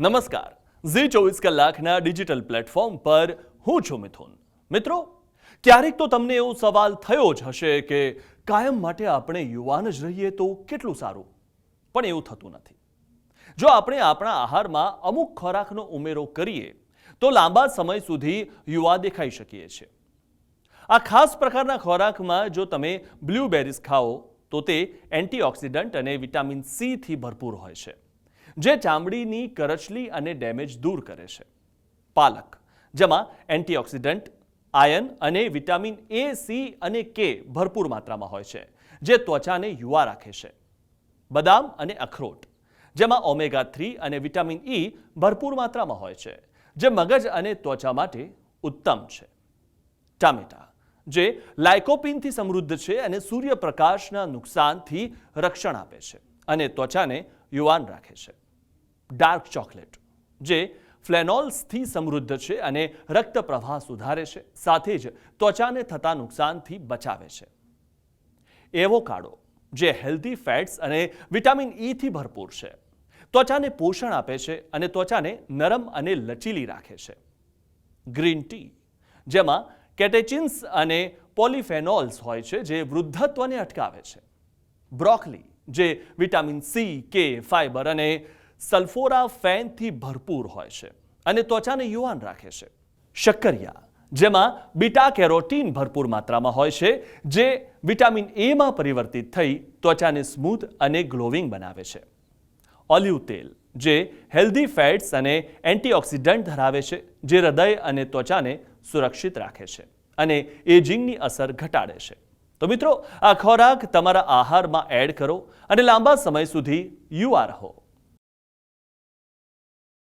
નમસ્કાર. ઝી ચોવીસ કલાકના ડિજિટલ પ્લેટફોર્મ પર હું છું મિથુન. મિત્રો, ક્યારેક તો તમને એવો સવાલ થયો જ હશે કે કાયમ માટે આપણે યુવાન જ રહીએ તો કેટલું સારું? પણ એવું થતું નથી. જો આપણે આપણા આહારમાં અમુક ખોરાકનો ઉમેરો કરીએ, તો લાંબા સમય સુધી યુવા દેખાઈ શકીએ છીએ. આ ખાસ પ્રકારના ખોરાકમાં જો તમે બ્લ્યુબેરીઝ ખાઓ, તો તે એન્ટીઓક્સિડન્ટ અને વિટામિન સીથી ભરપૂર હોય છે. જે ચામડીની કરચલી અને ડેમેજ દૂર કરે છે. પાલક, જેમાં એન્ટીઓક્સિડન્ટ, આયન અને વિટામિન એ, સી અને કે ભરપૂર માત્રામાં હોય છે, જે ત્વચાને યુવા રાખે છે. બદામ અને અખરોટ, જેમાં ઓમેગા થ્રી અને વિટામિન ઈ ભરપૂર માત્રામાં હોય છે, જે મગજ અને ત્વચા માટે ઉત્તમ છે. ટામેટા, જે લાઇકોપિનથી સમૃદ્ધ છે અને સૂર્યપ્રકાશના નુકસાનથી રક્ષણ આપે છે અને ત્વચાને યુવાન રાખે છે. ડાર્ક ચોકલેટ જે ફ્લેનોલ્સથી સમૃદ્ધ છે અને રક્ત પ્રવાહ સુધારે છે. સાથે જ ત્વચાને થતા નુકસાનથી બચાવે છે. એવોકાડો જે હેલ્ધી ફેટ્સ અને વિટામિન ઈથી ભરપૂર છે. ત્વચાને પોષણ આપે છે અને ત્વચાને નરમ અને લચીલી રાખે છે. ગ્રીન ટી જેમાં કેટેચિન્સ અને પોલિફેનોલ્સ હોય છે, જે વૃદ્ધત્વને અટકાવે છે. બ્રોકલી જે વિટામિન સી કે ફાઇબર અને સલ્ફોરા ફેનથી ભરપૂર હોય છે અને ત્વચાને યુવાન રાખે છે. શક્કરિયા, જેમાં બીટા કેરોટીન ભરપૂર માત્રામાં હોય છે, જે વિટામિન એમાં પરિવર્તિત થઈ ત્વચાને સ્મૂથ અને ગ્લોવિંગ બનાવે છે. ઓલિવ તેલ, જે હેલ્ધી ફેટ્સ અને એન્ટીઓક્સિડન્ટ ધરાવે છે, જે હૃદય અને ત્વચાને સુરક્ષિત રાખે છે અને એજિંગની અસર ઘટાડે છે. તો મિત્રો આ ખોરાક તમારા આહારમાં એડ કરો અને લાંબા સમય સુધી યુવા રહો.